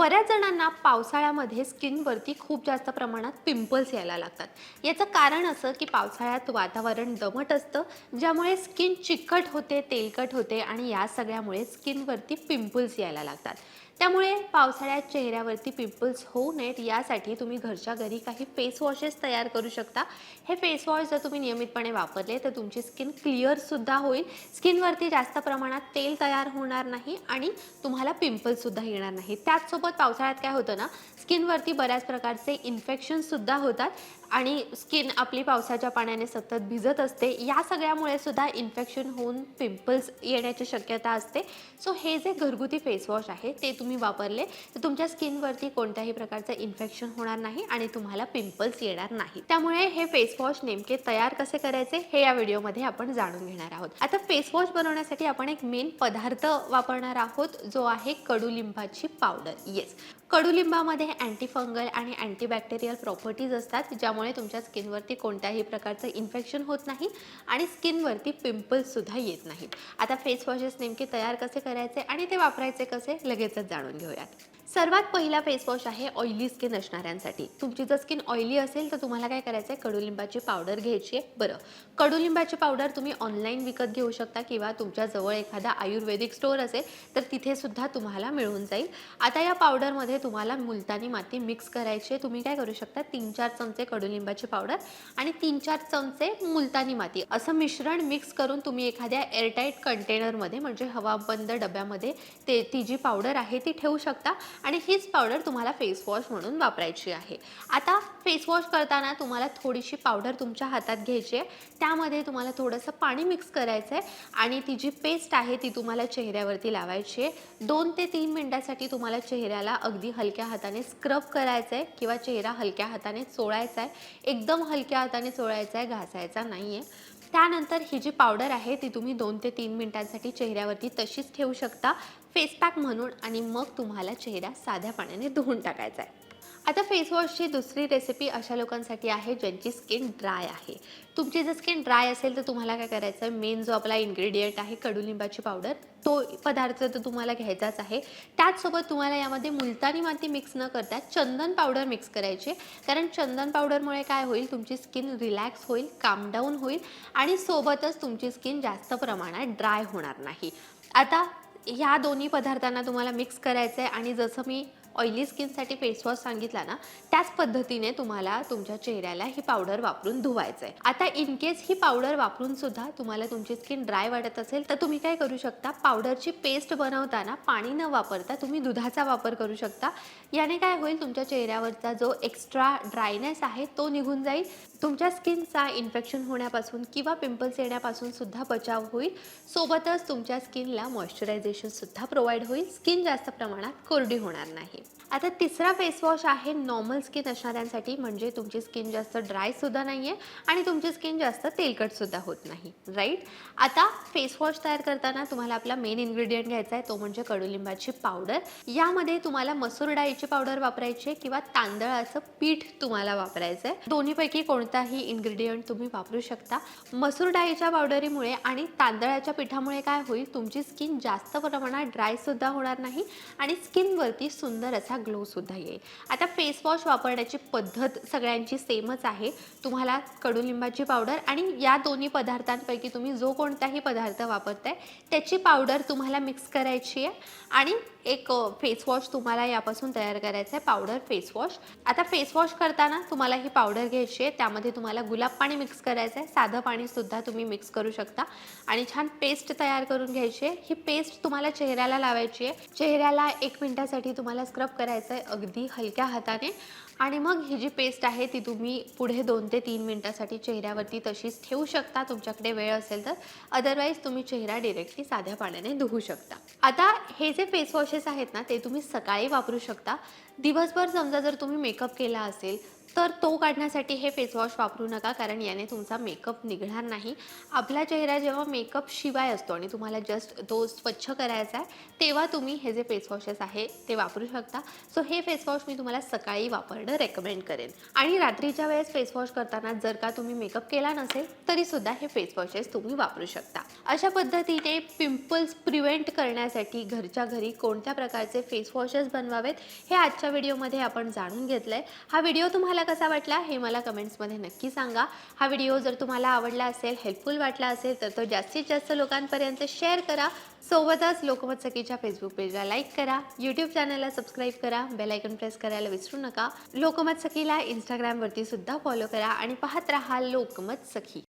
बऱ्याच जणांना पावसाळ्यामध्ये स्किनवरती खूप जास्त प्रमाणात पिंपल्स यायला लागतात. याचं कारण असं की पावसाळ्यात वातावरण दमट असतं ज्यामुळे स्किन चिकट होते तेलकट होते आणि या सगळ्यामुळे स्किनवरती पिंपल्स यायला लागतात. त्यामुळे पावसाळ्यात चेहऱ्यावरती पिंपल्स होऊ नयेत यासाठी तुम्ही घरच्या घरी काही फेस वॉशेस तयार करू शकता. हे फेस वॉश जर तुम्ही नियमितपणे वापरले तर तुमची स्किन क्लिअरसुद्धा होईल. स्किनवरती जास्त प्रमाणात तेल तयार होणार नाही आणि तुम्हाला पिंपल्ससुद्धा येणार नाही त्याचसोबत पावसाळ्यात काय होतं ना स्किनवरती बऱ्याच प्रकारचे इन्फेक्शनसुद्धा होतात. आणि स्किन आपली पावसाच्या पाण्याने सतत भिजत असते. या सगळ्यामुळे सुद्धा इन्फेक्शन होऊन पिंपल्स येण्याची शक्यता असते. सो हे जे घरगुती फेसवॉश आहे ते तुम्ही वापरले. तर तुमच्या स्किनवरती कोणत्याही प्रकारचं इन्फेक्शन होणार नाही आणि तुम्हाला पिंपल्स येणार नाही त्यामुळे हे फेसवॉश नेमके तयार कसे करायचे हे या व्हिडिओमध्ये आपण जाणून घेणार आहोत. आता फेसवॉश बनवण्यासाठी आपण एक मेन पदार्थ वापरणार आहोत जो आहे कडुलिंबाची पावडर येस कडुलिंबामध्ये अँटीफंगल आणि अँटीबॅक्टेरियल प्रॉपर्टीज असतात ज्यामुळे तुमच्या स्किनवरती कोणत्याही प्रकारचं इन्फेक्शन होत नाही आणि स्किनवरती पिंपल्ससुद्धा येत नाहीत. आता फेस वॉशेस नेमके तयार कसे करायचे आणि ते वापरायचे कसे लगेचच जाणून घेऊयात. सर्वात पहिला फेस वॉश आहे ऑइली स्किन असणाऱ्यांसाठी. तुमची जर स्किन ऑइली असेल तर तुम्हाला काय करायचं आहे कडुलिंबाची पावडर घ्यायची आहे. बरं. कडुलिंबाची पावडर तुम्ही ऑनलाईन विकत घेऊ शकता किंवा तुमच्याजवळ एखादा आयुर्वेदिक स्टोअर असेल तर तिथे सुद्धा तुम्हाला मिळून जाईल. आता या पावडरमध्ये तुम्हाला मुलतानी माती मिक्स करायची आहे. तुम्ही काय करू शकता? तीन चार चमचे कडुलिंबाची पावडर आणि तीन चार चमचे मुलतानी माती. असं मिश्रण मिक्स करून तुम्ही एखाद्या एअरटाईट कंटेनरमध्ये म्हणजे हवाबंद डब्यामध्ये ते ती जी पावडर आहे ती ठेवू शकता. आणि हीच पावडर तुम्हाला फेस वॉश म्हणून वापरायची आहे. आता फेस वॉश करताना तुम्हाला थोडीशी पावडर तुमच्या हातात घ्यायची आहे. त्यामध्ये तुम्हाला थोडंसं पाणी मिक्स करायचं आहे आणि ती जी पेस्ट आहे ती तुम्हाला चेहऱ्यावरती लावायची आहे. दोन ते तीन मिनटासाठी तुम्हाला चेहऱ्याला अगदी हलक्या हाताने स्क्रब करायचं आहे किंवा चेहरा हलक्या हाताने चोळायचा आहे. एकदम हलक्या हाताने चोळायचा आहे घासायचा नाही आहे त्यानंतर ही जी पावडर आहे ती तुम्ही दोन ते तीन मिनिटांसाठी चेहऱ्यावरती तशीच ठेवू शकता. फेस पॅक म्हणून आणि मग तुम्हाला चेहरा साध्या पाण्याने धुवून टाकायचा आहे. आता फेसवॉशची दुसरी रेसिपी अशा लोकांसाठी आहे ज्यांची स्किन ड्राय आहे. तुमची जर स्किन ड्राय असेल तर तुम्हाला काय करायचं आहे मेन जो आपला इन्ग्रेडियंट आहे कडुलिंबाची पावडर तो पदार्थ तर तुम्हाला घ्यायचाच आहे. त्याचसोबत तुम्हाला यामध्ये मुलतानी माती मिक्स न करता चंदन पावडर मिक्स करायची. कारण चंदन पावडरमुळे काय होईल तुमची स्किन रिलॅक्स होईल काम डाऊन होईल आणि सोबतच तुमची स्किन जास्त प्रमाणात ड्राय होणार नाही. आता ह्या दोन्ही पदार्थांना तुम्हाला मिक्स करायचं आहे आणि जसं मी ऑइली स्किनसाठी फेसवॉश सांगितला ना त्याच पद्धतीने तुम्हाला तुमच्या चेहऱ्याला ही पावडर वापरून धुवायचं आहे आता इन केस ही पावडर वापरून सुद्धा तुम्हाला तुमची स्किन ड्राय वाटत असेल तर तुम्ही काय करू शकता? पावडरची पेस्ट बनवताना पाणी न वापरता तुम्ही दुधाचा वापर करू शकता. याने काय होईल तुमच्या चेहऱ्यावरचा जो एक्स्ट्रा ड्रायनेस आहे तो निघून जाईल. तुमच्या स्किनचा इन्फेक्शन होण्यापासून किंवा पिंपल्स येण्यापासून सुद्धा बचाव होईल. सोबतच तुमच्या स्किनला मॉइश्चरायझेशन सुद्धा प्रोव्हाइड होईल. स्किन जास्त प्रमाणात कोरडी होणार नाही. आता तिसरा फेस वॉश आहे नॉर्मल स्किन असणाऱ्यांसाठी. म्हणजे तुमची स्किन जास्त ड्राय सुद्धा नाही आहे आणि तुमची स्किन जास्त तेलकट सुद्धा होत नाही. राईट आता फेस वॉश तयार करताना तुम्हाला आपला मेन इन्ग्रेडियंट घ्यायचा आहे तो म्हणजे कडुलिंबाची पावडर यामध्ये तुम्हाला मसूर डाळीची पावडर वापरायची आहे किंवा तांदळाचं पीठ तुम्हाला वापरायचं आहे. दोन्हीपैकी कोणताही इन्ग्रेडियंट तुम्ही वापरू शकता. मसूर डाळीच्या पावडरीमुळे आणि तांदळाच्या पिठामुळे काय होईल तुमची स्किन जास्त प्रमाणात ड्राय सुद्धा होणार नाही आणि स्किनवरती सुंदर असा ग्लो सुद्धा येईल. आता फेस वॉश वापरण्याची पद्धत सगळ्यांची सेमच आहे. तुम्हाला कडुलिंबाची पावडर आणि या दोन्ही पदार्थांपैकी तुम्ही जो कोणताही पदार्थ वापरताय त्याची पावडर तुम्हाला मिक्स करायची आहे. आणि एक फेसवॉश तुम्हाला यापासून तयार करायचं आहे पावडर फेसवॉश आता फेसवॉश करताना तुम्हाला ही पावडर घ्यायची आहे. त्यामध्ये तुम्हाला गुलाब पाणी मिक्स करायचं आहे. साधं पाणीसुद्धा तुम्ही मिक्स करू शकता. आणि छान पेस्ट तयार करून घ्यायची आहे. ही पेस्ट तुम्हाला चेहऱ्याला लावायची आहे. चेहऱ्याला एक मिनटासाठी तुम्हाला स्क्रब करायचं आहे अगदी हलक्या हाताने. आणि मग ही जी पेस्ट आहे ती तुम्ही पुढे दोन ते तीन मिनटासाठी चेहऱ्यावरती तशीच ठेवू शकता. तुमच्याकडे वेळ असेल तर. अदरवाईज तुम्ही चेहरा डिरेक्टली साध्या पाण्याने धुवू शकता. आता हे जे फेस वॉशेस आहेत ना ते तुम्ही सकाळी वापरू शकता. दिवसभर समजा जर तुम्ही मेकअप केला असेल तर तो काढण्यासाठी हे फेस वॉश वापरू नका कारण याने तुमचा मेकअप निघणार नाही. आपला चेहरा जेव्हा मेकअप शिवाय असतो आणि तुम्हाला जस्ट तो स्वच्छ करायचा आहे तेव्हा तुम्ही हे जे फेस वॉशेस आहे ते वापरू शकता. सो हे फेस वॉश मी तुम्हाला सकाळी वापरणं रेकमेंड करेन. आणि रात्रीच्या वेळेस फेस वॉश करताना जर का तुम्ही मेकअप केला नसेल तरीसुद्धा हे फेस वॉशेस तुम्ही वापरू शकता. अशा पद्धतीने पिंपल्स प्रिव्हेंट करण्यासाठी घरच्या घरी कोणत्या प्रकारचे फेस वॉशेस बनवावेत हे आजच्या व्हिडिओमध्ये आपण जाणून घेतलं आहे हा व्हिडिओ तुम्हाला कसा वाटला हे मला कमेंट्समध्ये नक्की सांगा. हा व्हिडिओ जर तुम्हाला आवडला असेल हेल्पफुल वाटला असेल तर तो जास्तीत जास्त लोकांपर्यंत शेअर करा. सोबतच लोकमत सखीच्या फेसबुक पेजला लाईक करा. यूट्यूब चॅनलला सबस्क्राईब करा. बेलायकन प्रेस करायला विसरू नका. लोकमत सखीला इंस्टाग्रामवरती सुद्धा फॉलो करा आणि पाहत राहा लोकमत सखी